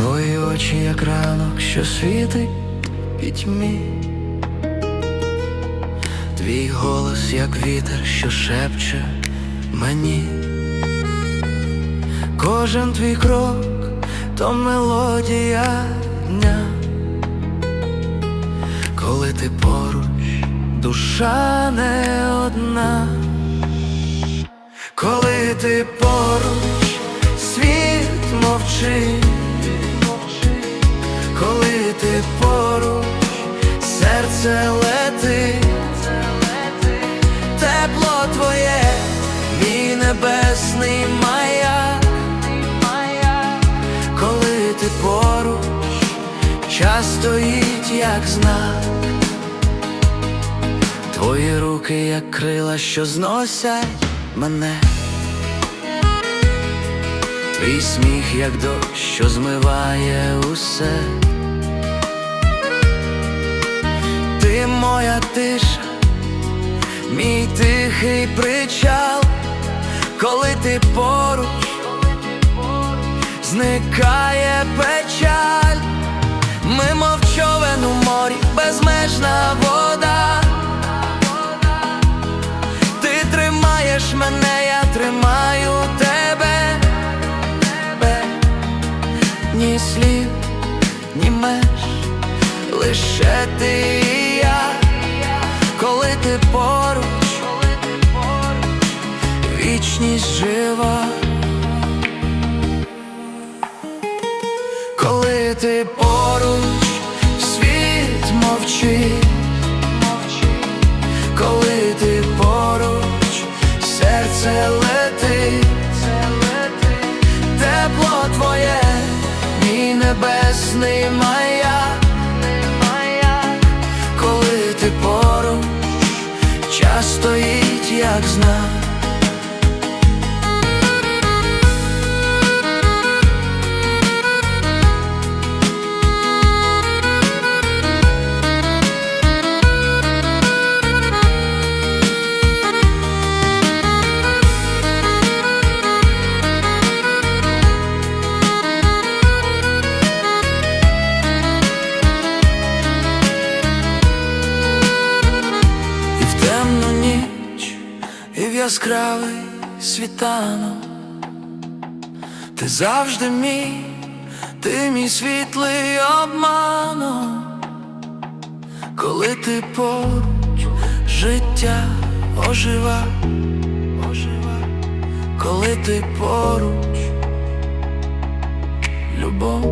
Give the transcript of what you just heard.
Твої очі, як ранок, що світить пітьмі. Твій голос, як вітер, що шепче мені. Кожен твій крок то мелодія дня. Коли ти поруч, душа не одна. Коли ти поруч, світ мовчить. Серце летить, тепло твоє, мій небесний маяк, коли ти поруч, час стоїть, як знак, твої руки, як крила, що зносять мене. Твій сміх, як дощ, що змиває усе. Моя тиша, мій тихий причал, коли ти поруч, зникає печаль, ми мов човен у морі, безмежна вода. Ти тримаєш мене, я тримаю тебе, тебе. ні слів, ні меж, лише ти коли ти поруч, вічність жива. Коли ти поруч, світ мовчить. Коли ти поруч, серце летить, тепло твоє, мій небесний маяк, стоїть, як знак. Яскравий світанок. Ти завжди мій, ти мій світлий обманок. Коли ти поруч, життя ожива, ожива, коли ти поруч, любов